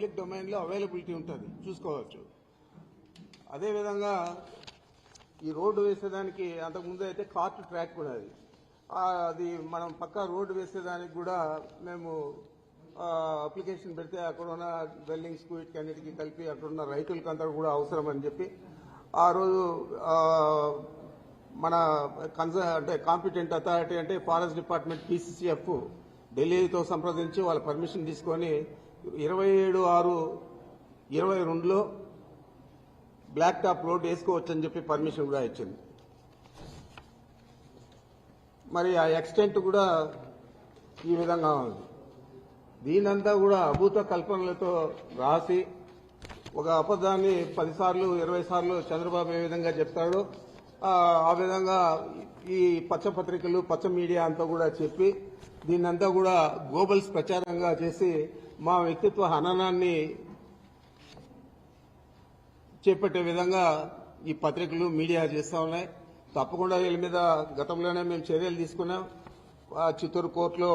Public డొమైన్లో availability ఉంటుంది. చూసుకోవచ్చు. అదేవిధంగా ఈ రోడ్డు వేసేదానికి అంతకుముందు అయితే కార్ట్ ట్రాక్ కూడా అది. అది మనం పక్కా రోడ్డు వేసేదానికి కూడా మేము అప్లికేషన్ పెడితే అక్కడ ఉన్న బిల్డింగ్స్ వీటికన్నిటికీ కలిపి అక్కడ ఉన్న రైతులకు కూడా అవసరం అని చెప్పి ఆ రోజు మన కన్స అంటే కాంపిటెంట్ అథారిటీ అంటే ఫారెస్ట్ డిపార్ట్మెంట్ పీసీసీఎఫ్ ఢిల్లీతో సంప్రదించి వాళ్ళ పర్మిషన్ తీసుకొని ఇరవై ఏడు ఆరు ఇరవై రెండులో బ్లాక్ టాప్ రోడ్ వేసుకోవచ్చని చెప్పి పర్మిషన్ కూడా ఇచ్చింది. మరి ఆ ఎక్స్టెంట్ కూడా ఈ విధంగా ఉంది. దీనంతా కూడా అభూత కల్పనలతో రాసి ఒక అబద్ధాన్ని పదిసార్లు ఇరవై సార్లు చంద్రబాబు ఏ విధంగా చెప్తాడో ఆ, విధంగా ఈ పచ్చ పత్రికలు పచ్చ మీడియా అంతా కూడా చెప్పి దీన్నంతా కూడా గ్లోబల్స్ ప్రచారంగా చేసి మా వ్యక్తిత్వ హననాన్ని చేపట్టే విధంగా ఈ పత్రికలు మీడియా చేస్తా ఉన్నాయి. తప్పకుండా వీళ్ళ మీద గతంలోనే మేము చర్యలు తీసుకున్నాం. ఆ చిత్తూరు కోర్టులో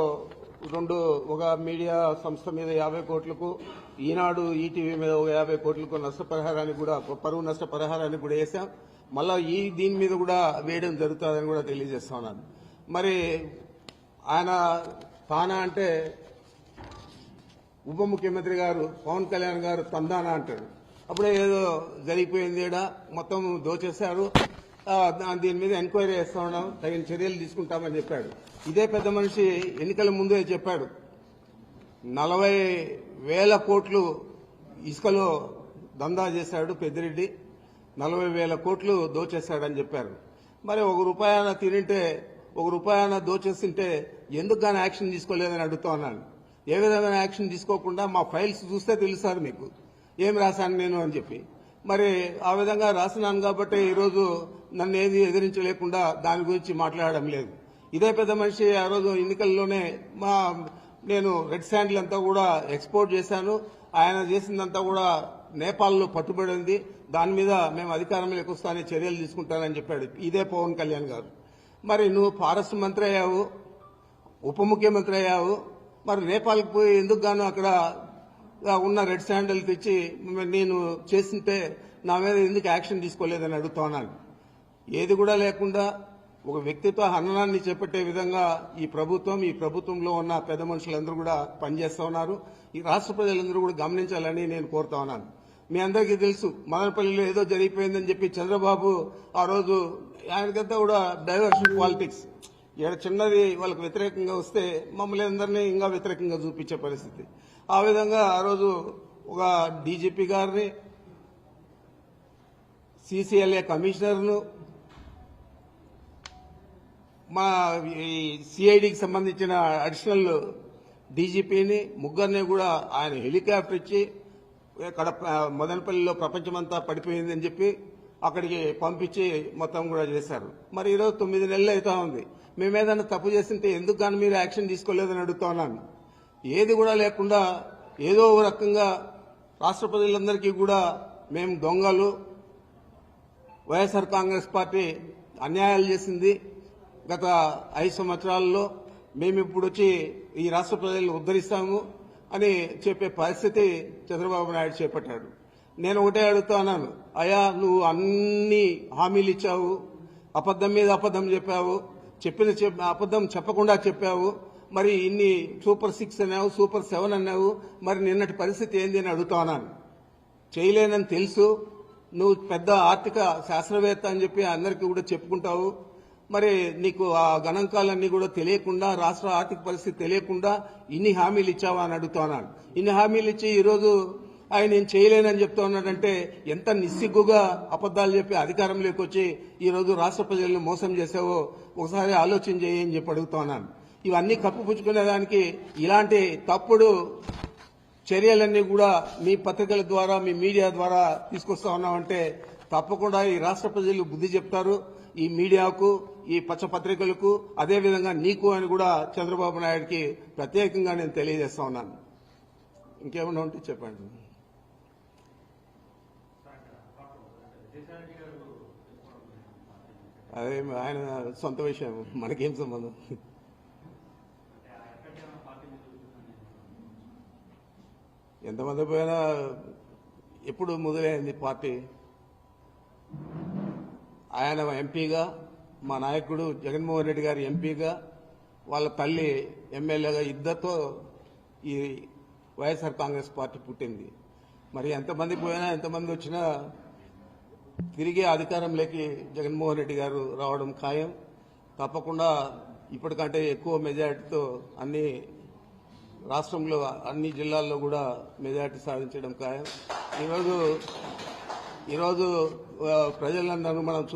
రెండు ఒక మీడియా సంస్థ మీద యాభై కోట్లకు ఈనాడు ఈటీవీ మీద ఒక యాభై కోట్లకు నష్టపరిహారానికి కూడా పరువు నష్టపరిహారానికి కూడా వేసాం మళ్ళా ఈ దీని మీద కూడా వేయడం జరుగుతుందని కూడా తెలియజేస్తా ఉన్నాను. మరి ఆయన తానా అంటే ఉప ముఖ్యమంత్రి గారు పవన్ కళ్యాణ్ గారు తందానా అంటాడు. అప్పుడే ఏదో జరిగిపోయింది ఏడా మొత్తం దోచేశారు. దీని మీద ఎంక్వైరీ చేస్తా ఉన్నాం తగిన చర్యలు తీసుకుంటామని చెప్పాడు. ఇదే పెద్ద మనిషి ఎన్నికల ముందే చెప్పాడు. నలభై వేల కోట్లు ఇసుకలో దందా చేశాడు పెద్దిరెడ్డి. నలభై వేల కోట్లు దోచేశాడని చెప్పారు. మరి ఒక రూపాయన తినింటే ఒక రూపాయన దోచేస్తుంటే ఎందుకు కానీ యాక్షన్ తీసుకోలేదని అడుగుతా ఉన్నాను. ఏ విధమైన యాక్షన్ తీసుకోకుండా మా ఫైల్స్ చూస్తే తెలుస్తారు మీకు. ఏం రాశాను నేను అని చెప్పి. మరి ఆ విధంగా రాసినాను కాబట్టి ఈరోజు నన్ను ఏది ఎదిరించలేకుండా దాని గురించి మాట్లాడడం లేదు. ఇదే పెద్ద మనిషి ఆ రోజు ఎన్నికల్లోనే మా నేను రెడ్ శాండ్లంతా అంతా కూడా ఎక్స్పోర్ట్ చేశాను. ఆయన చేసిందంతా కూడా నేపాల్లో పట్టుబడింది దాని మీద మేము అధికారంలోకి వస్తానే చర్యలు తీసుకుంటానని చెప్పాడు. ఇదే పవన్ కళ్యాణ్ గారు. మరి నువ్వు ఫారెస్ట్ మంత్రి అయ్యావు ఉప ముఖ్యమంత్రి అయ్యావు. మరి నేపాల్కి పోయి ఎందుకు గాను అక్కడ ఉన్న రెడ్ శాండల్ తెచ్చి నేను చేస్తుంటే నా మీద ఎందుకు యాక్షన్ తీసుకోలేదని అడుగుతున్నాను ఏది కూడా లేకుండా ఒక వ్యక్తిత్వ హననాన్ని చేపట్టే విధంగా ఈ ప్రభుత్వం ఈ ప్రభుత్వంలో ఉన్న పెద్ద మనుషులందరూ కూడా పనిచేస్తూ ఉన్నారు. ఈ రాష్ట్ర ప్రజలందరూ కూడా గమనించాలని నేను కోరుతా ఉన్నాను. మీ అందరికీ తెలుసు మదనపల్లిలో ఏదో జరిగిపోయిందని చెప్పి చంద్రబాబు ఆ రోజు ఆయనకంతా కూడా డైవర్షన్ పాలిటిక్స్ ఇక్కడ చిన్నది వాళ్ళకి వ్యతిరేకంగా వస్తే మమ్మల్ని అందరినీ ఇంకా వ్యతిరేకంగా చూపించే పరిస్థితి. ఆ విధంగా ఆ రోజు ఒక డీజీపీ గారిని సీసీఎల్ఏ కమిషనర్ను మా ఈ సిఐడికి సంబంధించిన అడిషనల్ డీజీపీని ముగ్గురిని కూడా ఆయన హెలికాప్టర్ ఇచ్చి కడప మదనపల్లిలో ప్రపంచమంతా పడిపోయిందని చెప్పి అక్కడికి పంపించి మొత్తం కూడా చేశారు. మరి ఈరోజు తొమ్మిది నెలలు అవుతా ఉంది. మేము ఏదైనా తప్పు చేస్తుంటే ఎందుకు కానీ మీరు యాక్షన్ తీసుకోలేదని అడుగుతా ఉన్నాను ఏది కూడా లేకుండా ఏదో ఒక రకంగా రాష్ట్ర ప్రజలందరికీ కూడా మేము దొంగలు. వైఎస్ఆర్ కాంగ్రెస్ పార్టీ అన్యాయాలు చేసింది గత ఐదు సంవత్సరాల్లో. మేము ఇప్పుడు వచ్చి ఈ రాష్ట్ర ప్రజలను ఉద్ధరిస్తాము. అని చెప్పే పరిస్థితి చంద్రబాబు నాయుడు చేపట్టాడు. నేను ఒకటే అడుగుతా ఉన్నాను. అయ్యా నువ్వు అన్ని హామీలు ఇచ్చావు. అబద్ధం మీద అబద్ధం చెప్పావు. చెప్పిన చెప్ అబద్ధం చెప్పకుండా చెప్పావు. మరి ఇన్ని సూపర్ సిక్స్ అన్నావు సూపర్ సెవెన్ అన్నావు. మరి నిన్నటి పరిస్థితి ఏంది అని అడుగుతా చేయలేనని తెలుసు. నువ్వు పెద్ద ఆర్థిక శాస్త్రవేత్త అని చెప్పి అందరికీ కూడా చెప్పుకుంటావు. మరి నీకు ఆ గణాంకాలన్నీ కూడా తెలియకుండా రాష్ట్ర ఆర్థిక పరిస్థితి తెలియకుండా ఇన్ని హామీలు ఇచ్చావా అని అడుగుతున్నాను ఇన్ని హామీలు ఇచ్చి ఈరోజు ఆయన నేను చేయలేనని చెప్తా ఉన్నాడంటే ఎంత నిస్సిగ్గుగా అబద్దాలు చెప్పి అధికారంలోకి వచ్చి ఈరోజు రాష్ట్ర ప్రజలను మోసం చేసావో ఒకసారి ఆలోచన చేయని చెప్పి అడుగుతున్నాను ఇవన్నీ కప్పుపుచ్చుకునేదానికి ఇలాంటి తప్పుడు చర్యలన్నీ కూడా మీ పత్రికల ద్వారా మీ మీడియా ద్వారా తీసుకొస్తా ఉన్నామంటే తప్పకుండా ఈ రాష్ట్ర ప్రజలు బుద్ధి చెప్తారు. ఈ మీడియాకు ఈ పచ్చ పత్రికలకు అదేవిధంగా నీకు అని కూడా చంద్రబాబు నాయుడికి ప్రత్యేకంగా నేను తెలియజేస్తా ఉన్నాను. ఇంకేమన్నా ఉంటే చెప్పండి. అదే ఆయన సొంత విషయం మనకేం సంబంధం? ఎంతమంది పోయినా ఎప్పుడు మొదలైంది పార్టీ? ఆయన ఎంపీగా మా నాయకుడు జగన్మోహన్ రెడ్డి గారు ఎంపీగా వాళ్ళ తల్లి ఎమ్మెల్యేగా ఇద్దరితో ఈ వైఎస్ఆర్ కాంగ్రెస్ పార్టీ పుట్టింది. మరి ఎంతమంది పోయినా ఎంతమంది వచ్చినా తిరిగి అధికారంలోకి జగన్మోహన్ రెడ్డి గారు రావడం ఖాయం. తప్పకుండా ఇప్పటికంటే ఎక్కువ మెజారిటీతో అన్ని రాష్ట్రంలో అన్ని జిల్లాల్లో కూడా మెజారిటీ సాధించడం ఖాయం. ఈరోజు ఈరోజు ప్రజలందరూ మనం చూస్తున్నాం